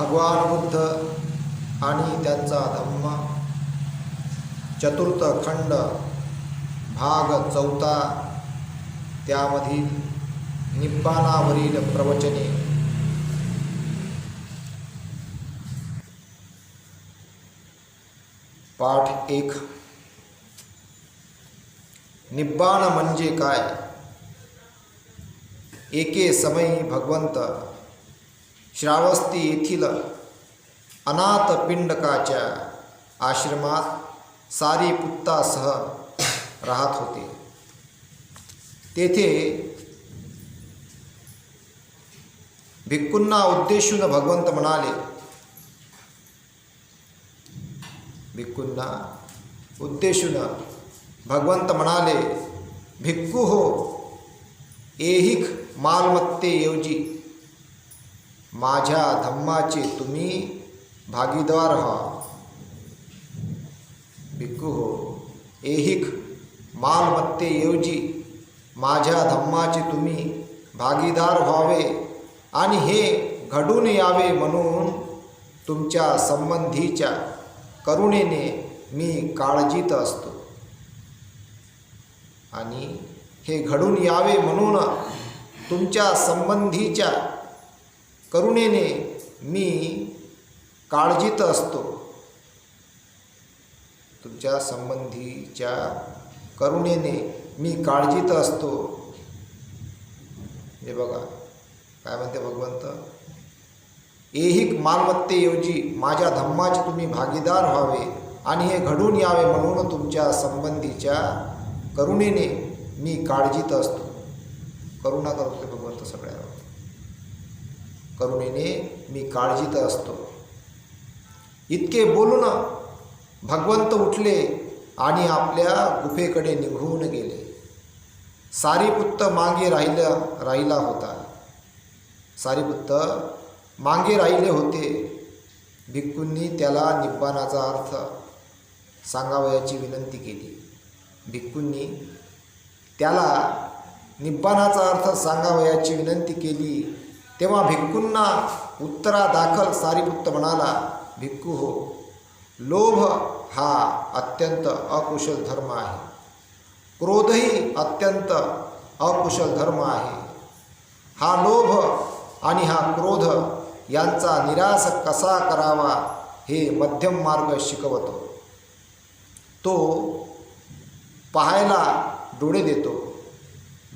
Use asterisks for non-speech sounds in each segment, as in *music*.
भगवान बुद्ध आणि त्यांचा धम्म. चतुर्थ खंड भाग चौथा त्यामधील निब्बाणावरील प्रवचने. पाठ एक. निब्बाण म्हणजे काय? एके समयी भगवंत श्रावस्ती येथील अनाथ पिंडकाच्या आश्रमात सारीपुत्तासह राहत होते. तेथे भिक्कूंना उद्देशून भगवंत म्हणाले भिक्कूंना उद्देशून भगवंत म्हणाले भिक्खू हो एहिक मालमत्तेऐवजी माझ्या धम्माचे तुम्ही भागीदार व्हा. भिक्खू हो ऐहिक मालमत्तेऐवजी माझ्या धम्माचे तुम्ही भागीदार व्हावे आणि हे घडून यावे म्हणून तुमच्या संबंधीच्या करुणेने मी काळजीत असतो. आणि हे घडून यावे म्हणून तुमच्या संबंधीच्या करुणेने मी काळजीत असतो. तुमच्या संबंधीच्या करुणेने मी काळजीत असतो. हे बघा काय म्हणते भगवंत? ऐहिक मालमत्तेऐवजी माझ्या धम्माचे तुम्ही भागीदार व्हावे आणि हे घडून यावे म्हणून तुमच्या संबंधीच्या करुणेने मी काळजीत असतो. करुणा करतो भगवंत सगळ्यावर. करुणेने मी काळजीत असतो. इतके बोलून भगवंत उठले आणि आपल्या गुफेकडे निघून गेले. सारीपुत्त मागे राहिलं राहिला होता. सारीपुत्त मागे राहिले होते. भिक्कूंनी त्याला निब्बाणाचा अर्थ सांगावयाची विनंती केली. भिक्कूंनी त्याला निब्बाणाचा अर्थ सांगावयाची विनंती केली. तेव्हा भिक्खूंना उत्तरादाखल सारीपुत्त म्हणाला भिक्खू हो लोभ हा अत्यंत अकुशल धर्म आहे. क्रोधही अत्यंत अकुशल धर्म आहे. हा लोभ आणि हा क्रोध यांचा निराश कसा करावा हे मध्यम मार्ग शिकवतो. तो पाहायला डोळे देतो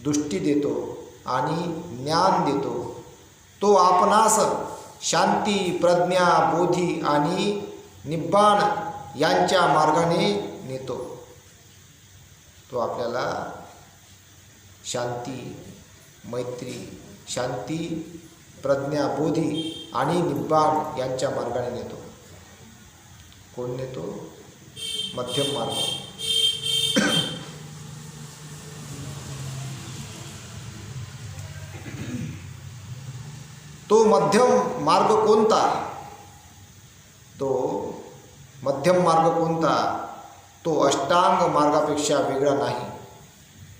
दृष्टी देतो आणि ज्ञान देतो. तो आपणास शांती प्रज्ञा बोधी आणि निब्बाण यांच्या मार्गाने नेतो. तो आपल्याला शांती मैत्री शांती प्रज्ञा बोधी आणि निब्बाण यांच्या मार्गाने नेतो. कोण नेतो? मध्यम मार्ग. तो मध्यम मार्ग कोणता? तो मध्यम मार्ग कोणता? तो अष्टांग मार्गापेक्षा वेगळा नाही.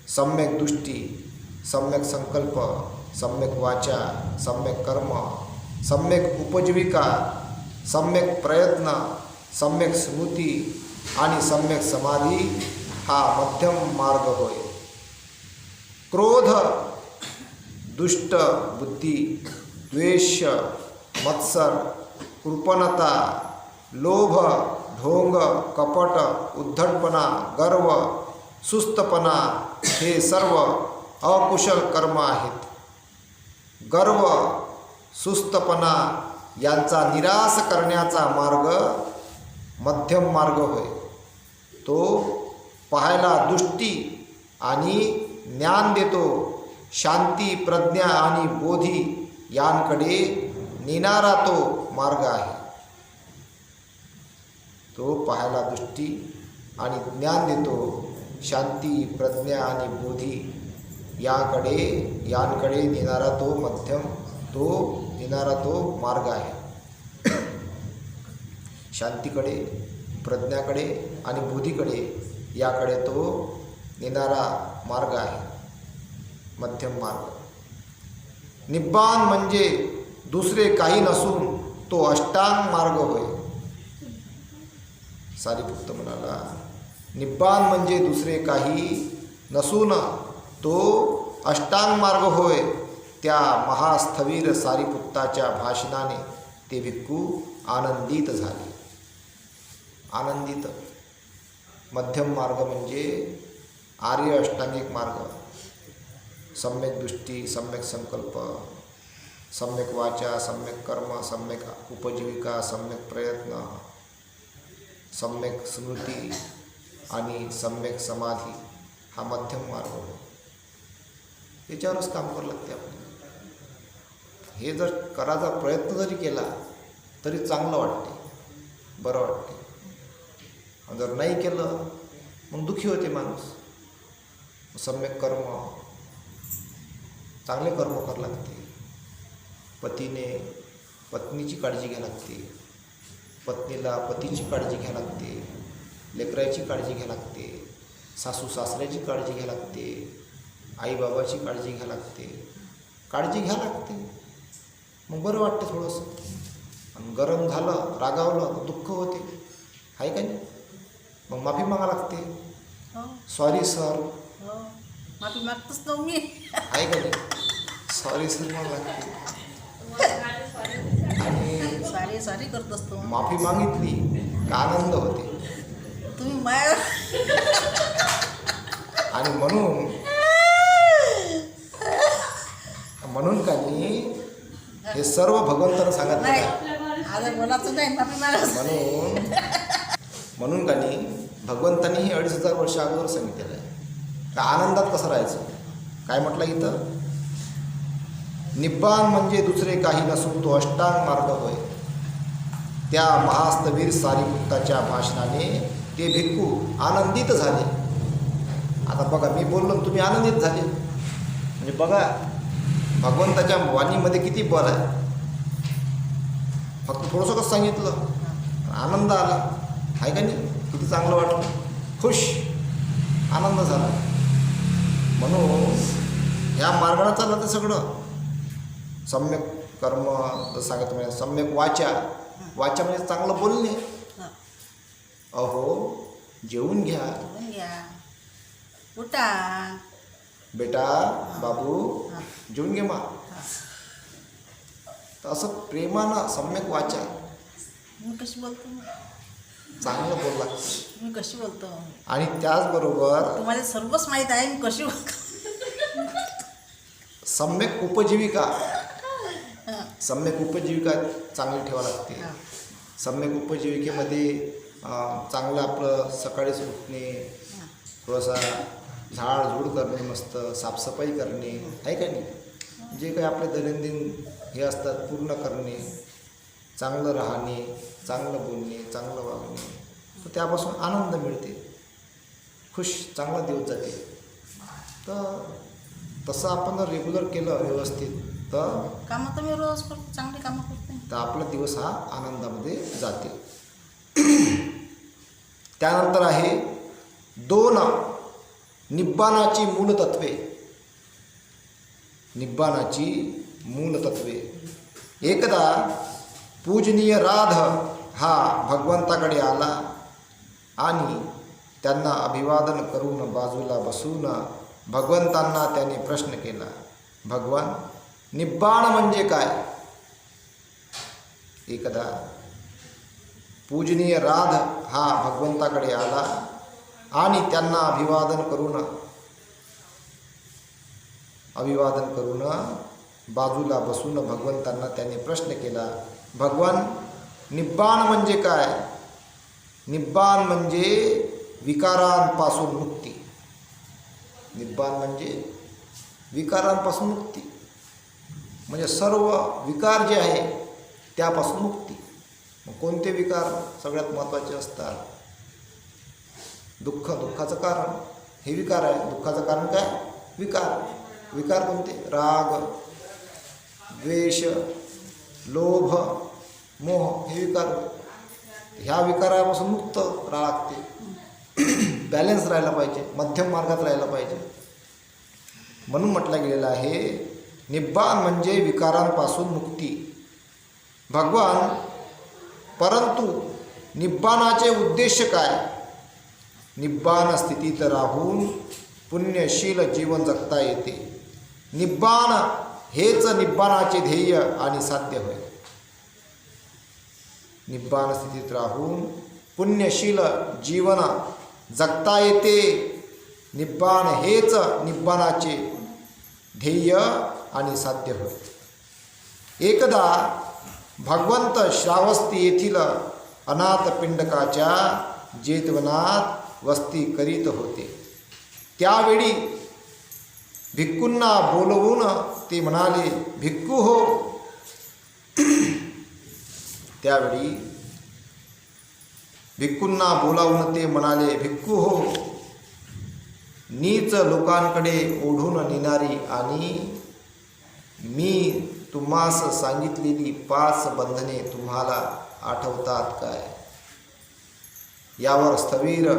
सम्यक दृष्टी सम्यक संकल्प सम्यक वाचा सम्यक कर्म सम्यक उपजीविका सम्यक प्रयत्न सम्यक स्मृती आणि सम्यक समाधी हा मध्यम मार्ग होय. क्रोध दुष्ट बुद्धी द्वेष मत्सर कृपणता लोभ ढोंग कपट उद्धटपणा गर्व सुस्तपणा हे सर्व अकुशल कर्म आहेत. गर्व सुस्तपणा यांचा निराश करण्याचा मार्ग मध्यम मार्ग होय. तो पाहायला दृष्टी आणि ज्ञान देतो शांती प्रज्ञा आणि बोधी यांकडे नेणारा तो मार्ग आहे. तो पाहायला दृष्टी आणि ज्ञान देतो शांती प्रज्ञा आणि बोधी. याकडे यांकडे नेणारा तो मध्यम तो नेणारा तो मार्ग आहे. शांतीकडे प्रज्ञाकडे आणि बुद्धीकडे याकडे तो नेणारा मार्ग आहे. मध्यम मार्ग. निब्बाण म्हणजे दुसरे काही नसून तो अष्टांग मार्ग होय. सारीपुत्त म्हणाला निब्बाण म्हणजे दुसरे काही नसून तो अष्टांग मार्ग होय. त्या महास्थवीर सारीपुत्ताच्या भाषणाने ते भिक्खू आनंदित झाले. आनंदित. मध्यम मार्ग म्हणजे आर्य अष्टांगिक मार्ग. सम्यक दृष्टी सम्यक संकल्प सम्यक वाचा सम्यक कर्म सम्यक उपजीविका सम्यक प्रयत्न सम्यक स्मृती आणि सम्यक समाधी हा मध्यम मार्ग. याच्यावरच काम करावं लागते आपण हे जर करायचा प्रयत्न जरी केला तरी चांगलं वाटते बरं वाटते. जर नाही केलं मग दुःखी होते माणूस. सम्यक कर्म चांगले कर्म करावं लागते पतीने पत्नीची काळजी घ्यावी लागते. पत्नीला पतीची काळजी घ्यावी लागते. लेकराची काळजी घ्यावी लागते. सासू सासऱ्याची काळजी घ्यावी लागते. आईबाबाची काळजी घ्यावी लागते. काळजी घ्यावी लागते. मग बरं वाटते थोडंसं. आणि गरम झालं रागावलं तर दुःख होते. आहे का नाही? मग माफी मागा लागते. सॉरी सर हो. माफी मागतोच ना मी. आहे का सॉरी सर म्हणा लागते आणि सारी सारी करत असतो. माफी मागितली का आनंद होते? तुम्ही माया आणि म्हणून म्हणून का नाही हे सर्व भगवंतानं सांगितलं नाही. आहे. आता बोलायचं नाही माफी म्हणून म्हणून का नाही भगवंतांनी हे अडीच हजार वर्ष अगोदर सांगितलेलं आहे. का आनंदात कसं राहायचं? काय म्हटलं इथं? निब्बाण म्हणजे दुसरे काही नसून तो अष्टांग मार्ग होय. त्या महास्तवीर सारीपुत्ताच्या भाषणाने ते भिक्खू आनंदित झाले. आता बघा मी बोललो तुम्ही आनंदित झाले. म्हणजे बघा भगवंताच्या वाणीमध्ये किती बल आहे. फक्त थोडंसं कसं सांगितलं? आनंद आला. आहे का नाही? किती चांगलं वाटलं. खुश. आनंद झाला. म्हणून ह्या मार्गाला चाललं ते सगळं. सम्यक कर्म जसं सांगितलं म्हणजे सम्यक वाचा. वाचा म्हणजे चांगलं बोलणे. अहो जेवून घ्या. उठा. बेटा बाबू जेवून घे मा. तर असं प्रेमानं सम्यक वाचा. कशी बोलतो? चांगलं बोलला. मी कशी बोलतो? आणि त्याचबरोबर तुम्हाला सर्वच माहीत आहे मी कशी बोलतो? सम्यक उपजीविका. सम्यक उपजीविका चांगली ठेवा लागते. सम्यक उपजीविकेमध्ये चांगलं आपलं सकाळीच उठणे थोडासा झाडझूड करणे मस्त साफसफाई करणे आहे का नाही? जे काही आपले दैनंदिन हे असतात पूर्ण करणे चांगलं राहणे चांगलं बोलणे चांगलं वागणे. तर त्यापासून आनंद मिळते. खुश चांगला दिवस जाते. तर तसं आपण जर रेग्युलर केलं व्यवस्थित तर कामं तर मी रोज करतो चांगली कामं करते. तर आपला दिवस हा आनंदामध्ये जाते. *clears throat* त्यानंतर आहे दोन निब्बाणाची मूलतत्वे. निब्बाणाची मूलतत्वे. एकदा पूजनीय राध हा भगवंताकडे आला आणि त्यांना अभिवादन करून बाजूला बसून भगवंतांना त्याने प्रश्न केला भगवान निब्बाण म्हणजे काय? एकदा पूजनीय राध हा भगवंताकडे आला आणि त्यांना अभिवादन करून अभिवादन करून बाजूला बसून भगवंतांना त्याने प्रश्न केला भगवान निब्बाण म्हणजे काय? निब्बाण म्हणजे विकारांपासून मुक्ती. निब्बाण म्हणजे विकारांपासून मुक्ती. म्हणजे सर्व विकार जे आहे त्यापासून मुक्ती. मग कोणते विकार सगळ्यात महत्त्वाचे असतात? दुःख दुःखाचं कारण. हे विकार आहे. दुःखाचं कारण काय? विकार. विकार कोणते? राग. द्वेष लोभ मोह हे विकार. ह्या विकारापासून मुक्त राहा लागते. *clears throat* बॅलन्स राहायला पाहिजे मध्यम मार्गात राहायला पाहिजे. म्हणून म्हटलं गेलेलं आहे निब्बाण म्हणजे विकारांपासून मुक्ती. भगवान परंतु निब्बाणाचे उद्देश काय? निब्बाण स्थितीत राहून पुण्यशील जीवन जगता येते. निब्बाण हेच निब्बाणाचे ध्येय आणि साध्य होय. निब्बाण स्थितीत राहून पुण्यशील जीवन जगता येते. निब्बाण हेच निब्बाणाचे ध्येय आणि साध्य होय. एकदा भगवंत श्रावस्ती येथील अनाथ पिंडकाच्या जेतवनात वस्ती करीत होते. त्यावेळी भिक्कूंना बोलवून ते म्हणाले भिक्खू हो. *clears throat* त्यावेळी भिक्कूंना बोलावून ते म्हणाले भिक्खू हो नीच लोकांकडे ओढून नेणारी आणि मी तुम्हास सांगितलेली पाच बंधने तुम्हाला आठवतात काय? यावर स्थवीर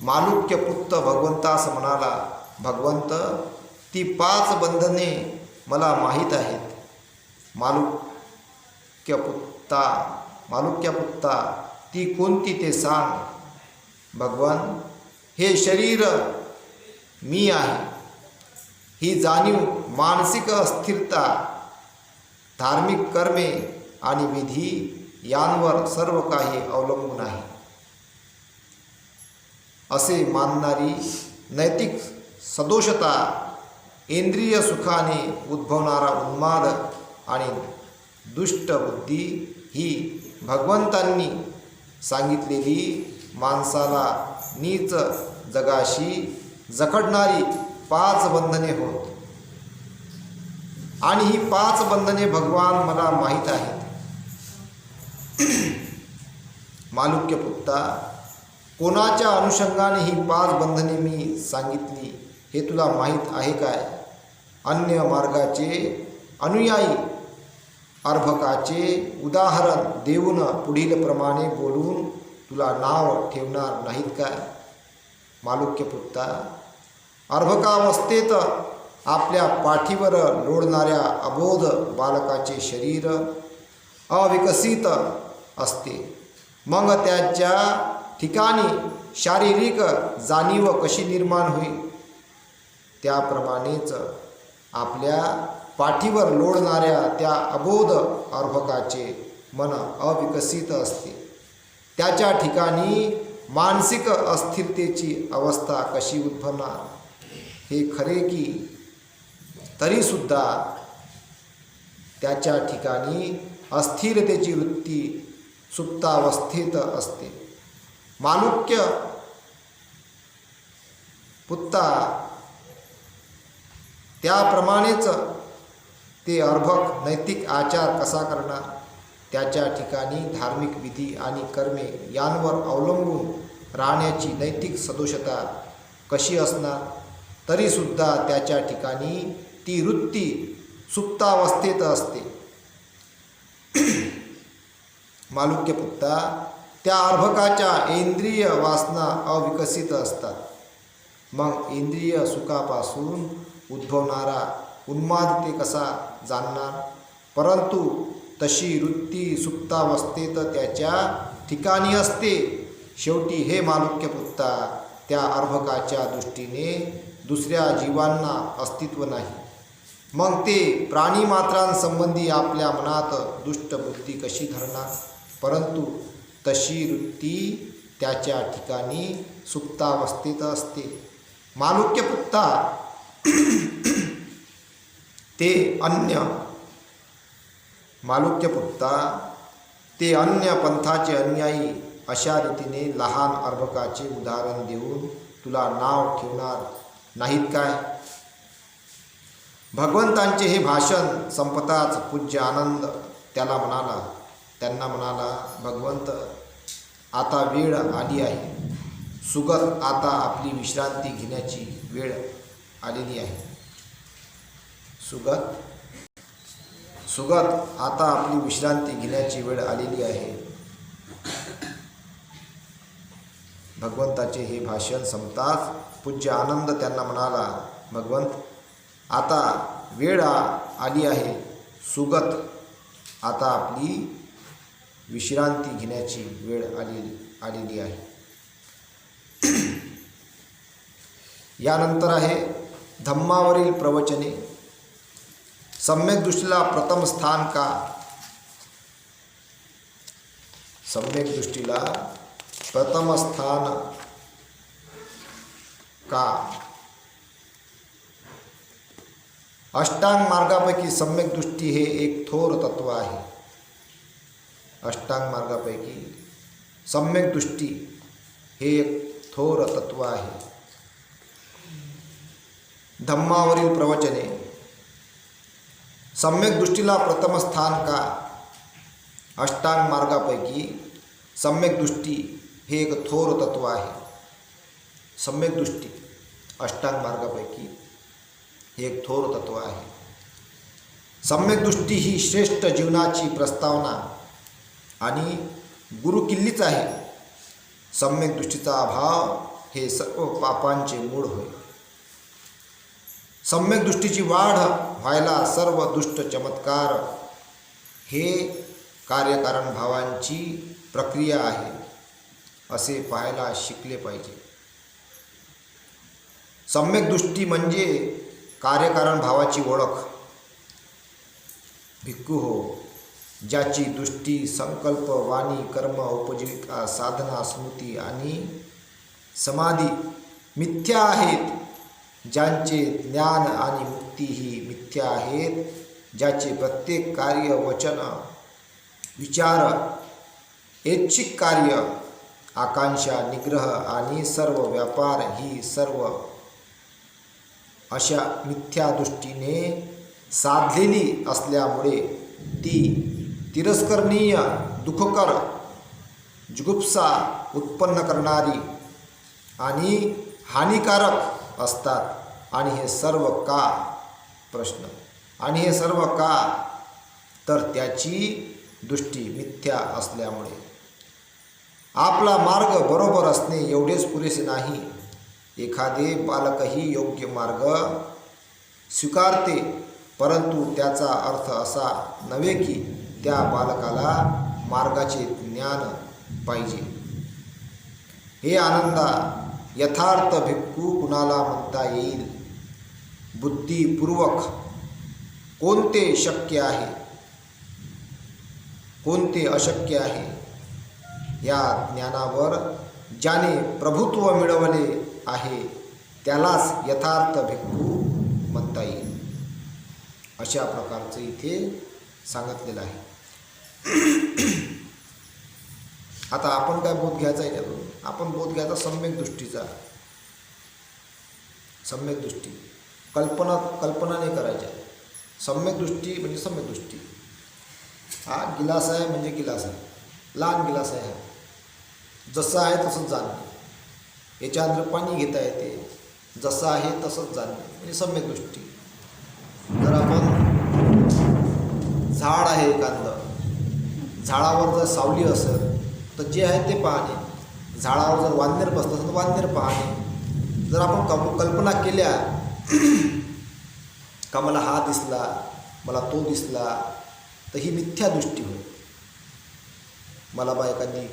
मालुक्यपुत्त भगवंतास म्हणाला भगवंत ती पाच बंधने मला माहीत आहेत मालुक्यपुत्ता पुत्ता पुत्ता ती कोणती ते सांग. भगवान हे शरीर मी आहे. ही जाणीव मानसिक अस्थिरता धार्मिक कर्मे आणि विधी यांवर सर्व काही अवलंबून आहे. असे मानणारी नैतिक सदोषता इंद्रिय सुखाने उद्भवणारा उन्माद आणि दुष्ट बुद्धी ही भगवंतांनी सांगितलेली माणसाला नीच जगाशी जखडणारी पाच बंधने होत. आणि ही पाच बंधने भगवान मला माहीत आहेत. मालुक्य पुत्ता कोणाच्या अनुषंगाने ही पाच बंधने मी सांगितली हे तुला माहीत आहे काय? अन्य मार्गाचे अनुयायी अर्भकाचे उदाहरण देऊन पुढील प्रमाणे बोलून तुला नाव ठेवणार नाहीत काय मालुक्यपुत्ता अर्भकावस्थेत आपल्या पाठीवर लोडणाऱ्या अबोध बालकाचे शरीर अविकसित असते. मग त्याच्या ठिकाणी शारीरिक जाणीव कशी निर्माण होईल? त्याप्रमाणेच आपल्या पाठीवर लोडणाऱ्या त्या अबोध अर्भकाचे मन अविकसित असते. त्याच्या ठिकाणी मानसिक अस्थिरतेची अवस्था कशी उद्भवणार? हे खरे की तरीसुद्धा त्याच्या ठिकाणी अस्थिरतेची वृत्ती सुप्तावस्थेत असते. मालुक्य पुत्ता त्याप्रमाणेच ते अर्भक नैतिक आचार कसा करणार? त्याच्या ठिकाणी धार्मिक विधी आणि कर्मे यांवर अवलंबून राहण्याची नैतिक सदोषता कशी असणार? तरीसुद्धा त्याच्या ठिकाणी ती वृत्ती सुप्तावस्थेत असते. मालुक्यपुत्ता त्या अर्भकाच्या इंद्रिय वासना अविकसित असतात. मग इंद्रिय सुखापासून उद्भवणारा उन्माद ते कसा जाणणार? परंतु तशी वृत्ती सुप्तावस्थेत त्याच्या ठिकाणी असते. शेवटी हे मालुक्यपुत्ता त्या अर्भकाच्या दृष्टीने दुसऱ्या जीवांना अस्तित्व नाही. मग ते प्राणीमात्रांसंबंधी आपल्या मनात दुष्ट बुद्धी कशी धरणार? परंतु तशी वृत्ती त्याच्या ठिकाणी सुप्तावस्थेत असते. मालुक्यपुत्ता *coughs* ते अन्य मालुक्य पुत्ता ते अन्य पंथाचे अनुयायी अशा रीतीने लहान अर्भकाचे उदाहरण देऊन तुला नाव ठेवणार नाहीत काय? भगवंतांचे हे भाषण संपताच पूज्य आनंद त्याला म्हणाला त्यांना म्हणाला भगवंत आता वेळ आली आहे. सुगत आता आपली विश्रांती घेण्याची वेळ आलेली आहे. सुगत. सुगत आता आपली विश्रांती घेण्याची वेळ आलेली आहे. भगवंताचे हे भाषण संपताच पूज्य आनंद त्यांना म्हणाला भगवंत आता वेळ आली आहे. सुगत आता आपली विश्रांती घेण्याची वेळ आलेली आलेली आहे. *clears throat* यानंतर आहे धम्मावरील प्रवचने, सम्यक दृष्टीला प्रथम स्थान का, सम्यक दृष्टीला प्रथम स्थान का, अष्टांग मार्गापैकी सम्यक दृष्टी हे एक थोर तत्व आहे. अष्टांग मार्गापैकी सम्यक दृष्टी हे एक थोर तत्व आहे. धम्मावरील प्रवचने. सम्यक दृष्टीला प्रथम स्थान का? अष्टांग मार्गापैकी सम्यक दृष्टी हे एक थोर तत्व आहे. सम्यक दृष्टी अष्टांग मार्गापैकी हे एक थोर तत्व आहे. सम्यक दृष्टी ही श्रेष्ठ जीवनाची प्रस्तावना आणि गुरुकिल्लीच आहे. सम्यक दृष्टीचा अभाव हे सर्व पापांचे मूळ होय. सम्यक दृष्टीची वाढ व्हायला सर्व दुष्ट चमत्कार हे कार्यकारण भावांची प्रक्रिया आहे असे पाहायला शिकले पाहिजे. सम्यक दृष्टी म्हणजे कार्यकारण भावाची ओळख. भिक्खू हो ज्याची दृष्टी संकल्प वाणी कर्म उपजीविका साधना स्मृती आणि समाधी मिथ्या आहेत ज्यांचे ज्ञान आणि मुक्ती ही मिथ्या आहेत ज्याचे प्रत्येक कार्य वचन विचार ऐच्छिक कार्य आकांक्षा निग्रह आणि सर्व व्यापार ही सर्व अशा मिथ्या दृष्टीने साधलेली असल्यामुळे ती तिरस्करणीय दुःखकर जुगुप्सा उत्पन्न करणारी आणि हानिकारक असतात. आणि हे सर्व का? प्रश्न. आणि हे सर्व का? तर त्याची दृष्टी मिथ्या असल्यामुळे. आपला मार्ग बरोबर असणे एवढेच पुरेसे नाही. एखादे बालकही योग्य मार्ग स्वीकारते परंतु त्याचा अर्थ असा नव्हे की त्या बालकाला मार्गाचे ज्ञान पाहिजे. हे आनंदा यथार्थ भिक्खू कुणाला म्हणता येईल? बुद्धिपूर्वक कोणते शक्य आहे? कोणते अशक्य आहे? या ज्ञानावर ज्याने प्रभुत्व मिळवले आहे त्यालाच यथार्थ भिक्खू म्हणता येईल. अशा प्रकारचं इथे सांगितलेलं आहे. आता आपण काय बोध घ्यायचा आहे त्यातून? आपण बोध घ्यायचा सम्यक दृष्टीचा. सम्यक दृष्टी. कल्पना कल्पना नाही करायच्या. सम्यक दृष्टी म्हणजे सम्यक दृष्टी. हा गिलास आहे म्हणजे गिलास आहे लहान गिलास आहे हा जसं आहे तसंच जाणणे याच्या अंदर पाणी घेता येते. जसं आहे तसंच जाणणे म्हणजे सम्यक दृष्टी. जर आपण झाड आहे एखादं. झाडावर जर सावली असेल तर जे आहे ते पाहणे. झाडावर जर वांदेर बसलं असेल तर वांदेर पाहणे. जर आपण कल्पना केल्या *clears throat* का मला हा दिसला मला तो दिसला तर ही मिथ्या दृष्टी होय. मला बा एखादी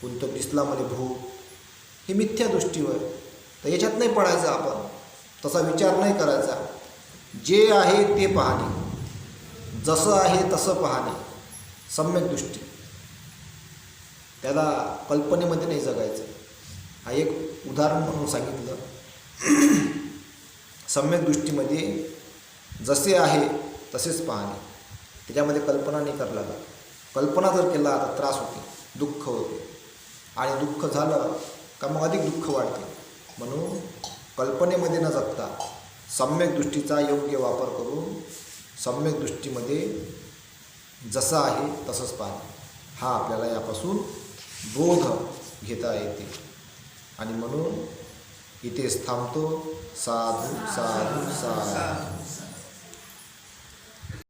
कोणतं दिसला मला भू ही मिथ्या दृष्टी होय. तर याच्यात नाही पडायचं आपण तसा विचार नाही करायचा. जे आहे ते पाहणे. जसं आहे तसं पाहणे. सम्यक दृष्टी. त्याला कल्पनेमध्ये नाही जगायचं. हा एक उदाहरण म्हणून सांगितलं. *clears throat* सम्यक दृष्टीमध्ये जसे आहे तसेच पाहणे. त्याच्यामध्ये कल्पना नाही करायला लागत कल्पना जर केला तर त्रास होते दुःख होते. आणि दुःख झालं का मग अधिक दुःख वाढते. म्हणून कल्पनेमध्ये न जगता सम्यक दृष्टीचा योग्य वापर करून सम्यक दृष्टीमध्ये जसं आहे तसंच पाहणे. हा आपल्याला यापासून बोध घेता येते. आणि म्हणून इथेच थांबतो साधू साधू साधू.